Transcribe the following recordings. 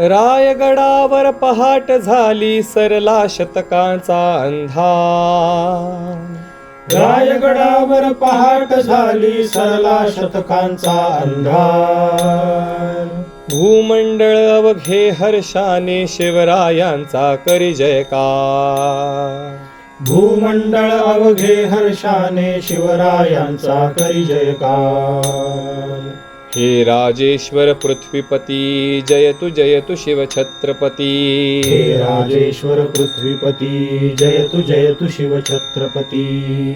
रायगडावर पहाट झाली सरला शतकांचा अंधार. रायगडावर पहाट झाली सरला शतकांचा अंधार. भूमंडळ अवघे हर्षाने शिवरायांचा करी जयकार. भूमंडळ अवघे हर्षाने शिवरायांचा करी जयकार. हे राजेश्वर पृथ्वीपति जयतु जयतु शिवछत्रपति हे राजेश्वर पृथ्वीपति जयतु जयतु शिवछत्रपति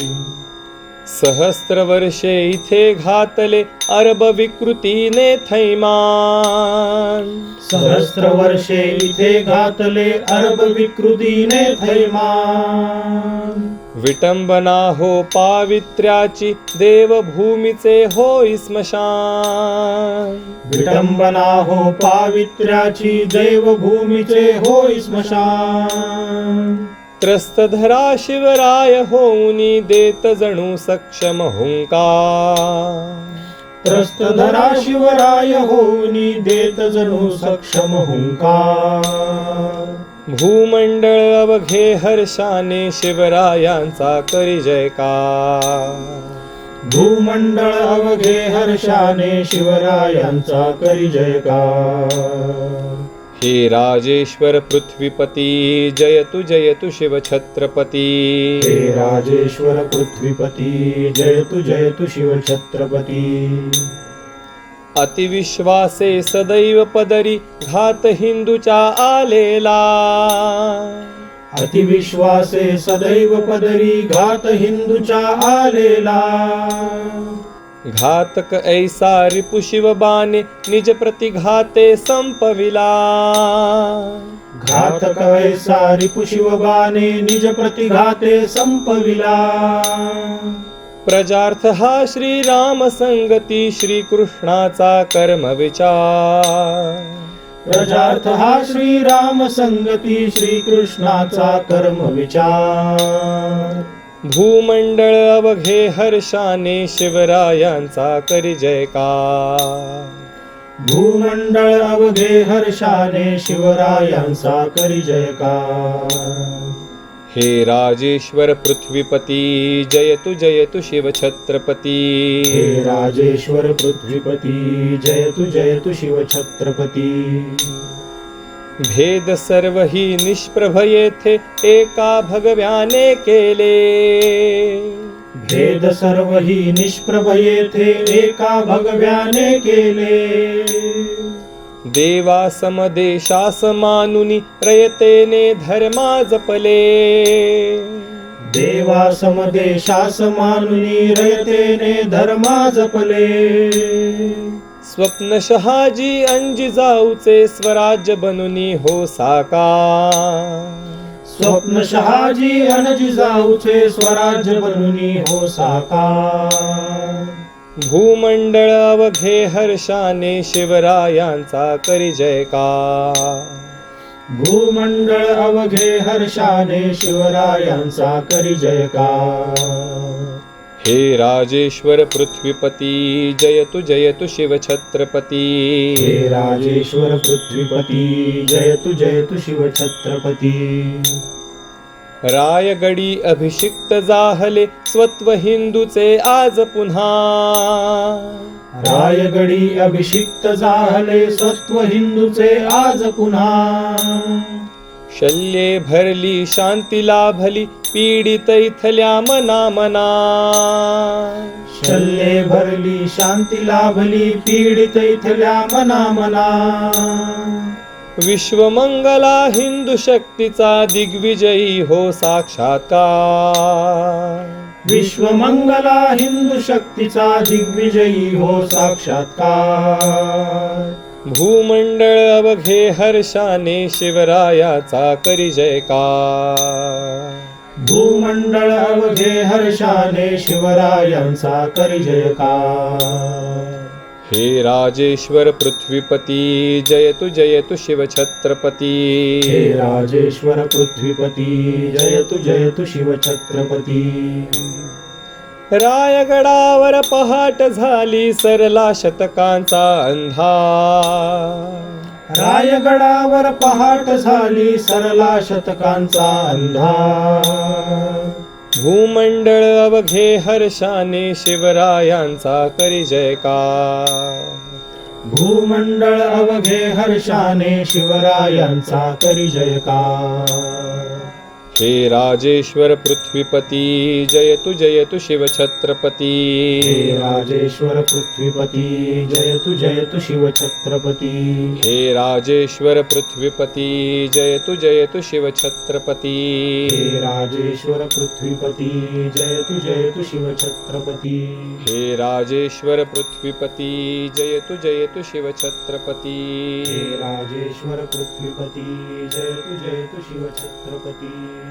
सहस्रवर्षे इथे घातले अरबविकृतिने थैमान। सहस्रवर्षे इथे घातले अरबविकृतिने थैमान। विटंबना हो पावित्र्याची देवभूमीचे होई स्मशान. विटंबना हो पावित्र्याची देवभूमीचे होय स्मशान. त्रस्त धरा शिवराय होऊनी देत जणू सक्षम हुंकार. त्रस्तधरा शिवराय होऊनी देत जणू सक्षम हुंकार. भूमंडळ अवघे हर्षाने शिवरायांचा करी जयकार. भूमंडळ अवघे हर्षाने शिवरायांचा करी जयकार. हे राजेश्वर पृथ्वीपती जयतु जयतु शिव छत्रपती हे राजेश्वर पृथ्वीपती जयतु जयतु शिव छत्रपती अतिविश्वासे सदैव पदरी घात हिंदूच्या आलेला. अतिविश्वासे सदैव पदरी घात हिंदूच्या आलेला. घातक ऐसा रिपु शिवबाने निज प्रतिघाते संपविला. घातक ऐसा रिपु शिवबाने निज प्रतिघाते संपविला. प्रजार्थ हा श्रीराम संगती श्रीकृष्णाचा कर्म विचार. प्रजार्थ हा श्रीराम संगती श्रीकृष्णाचा कर्म विचार. भूमंडळ अवघे हर्षाने शिवरायांचा करी जयकार. भूमंडळ अवघे हर्षाने शिवरायांचा करी जयकार. हे राजेश्वर पृथ्वीपती जयतु जयतु शिव छत्रपती. हे राजेश्वर पृथ्वीपती जयतु जयतु शिव छत्रपती. भेद सर्व ही निष्प्रभ येथे एका भगव्याने केले. भेद सर्व ही निष्प्रभ येथे एका भगव्याने केले. देवा समदेशास मानुनी रयतेने धर्मा जपले. देवा समदेशास मानुनी रयतेने धर्मा जपले. स्वप्न शहाजी अंजी जाऊचे स्वराज्य बनुनी हो साकार स्वप्न शहाजी अनजिजाऊचे स्वराज्य बनुनी हो साकार भूमंडळ अवघे हर्षाने शिवरायांचा करी जयकार. भूमंडळ अवघे हर्षाने शिवरायांचा करी जयकार. हे राजेश्वर पृथ्वीपती जयतु जयतु शिव छत्रपती. हे राजेश्वर पृथ्वीपती जयतु जयतु शिव छत्रपती. रायगडी अभिषिक्त जाहले स्वत्व हिंदूचे आज पुन्हा. रायगडी अभिषिक्त जाहले सत्व हिंदूचे आज पुन्हा. शल्ये भरली शांती लाभली पीडित इथल्या मना मना शल्ये भरली शांती लाभली पीडित इथल्या मना मना विश्वमंगला हिंदू शक्तीचा दिग्विजयी हो साक्षात्कार. विश्वमंगला हिंदू शक्तीचा दिग्विजयी हो साक्षात्कार. भूमंडळ अवघे हर्षाने शिवरायाचा करी जयकार. भूमंडळ अवघे हर्षाने शिवरायांचा करी जयकार. हे राजेश्वर पृथ्वीपती जयतु जयतु शिव छत्रपती. हे राजेश्वर पृथ्वीपती जयतु जयतु शिव छत्रपती. रायगडावर पहाट झाली सरला शतकांचा अंधार. रायगडावर पहाट झाली सरला शतकांचा अंधार. भूमंडळ अवघे हर्षाने शिवरायांचा करी जयकार. भूमंडळ अवघे हर्षाने शिवरायांचा करी जयकार. हे राजेश्वर पृथ्वीपती जयतु जयतु शिवछत्रपती हे राजेश्वर पृथ्वीपती जयतु जयतु शिवछत्रपती हे राजेश्वर पृथ्वीपती जयतु जयतु शिवछत्रपती हे राजेश्वर पृथ्वीपती जयतु जयतु शिवछत्रपती हे राजेश्वर पृथ्वीपती जयतु जयतु शिवछत्रपती हे राजेश्वर पृथ्वीपती जयतु जयतु शिवछत्रपती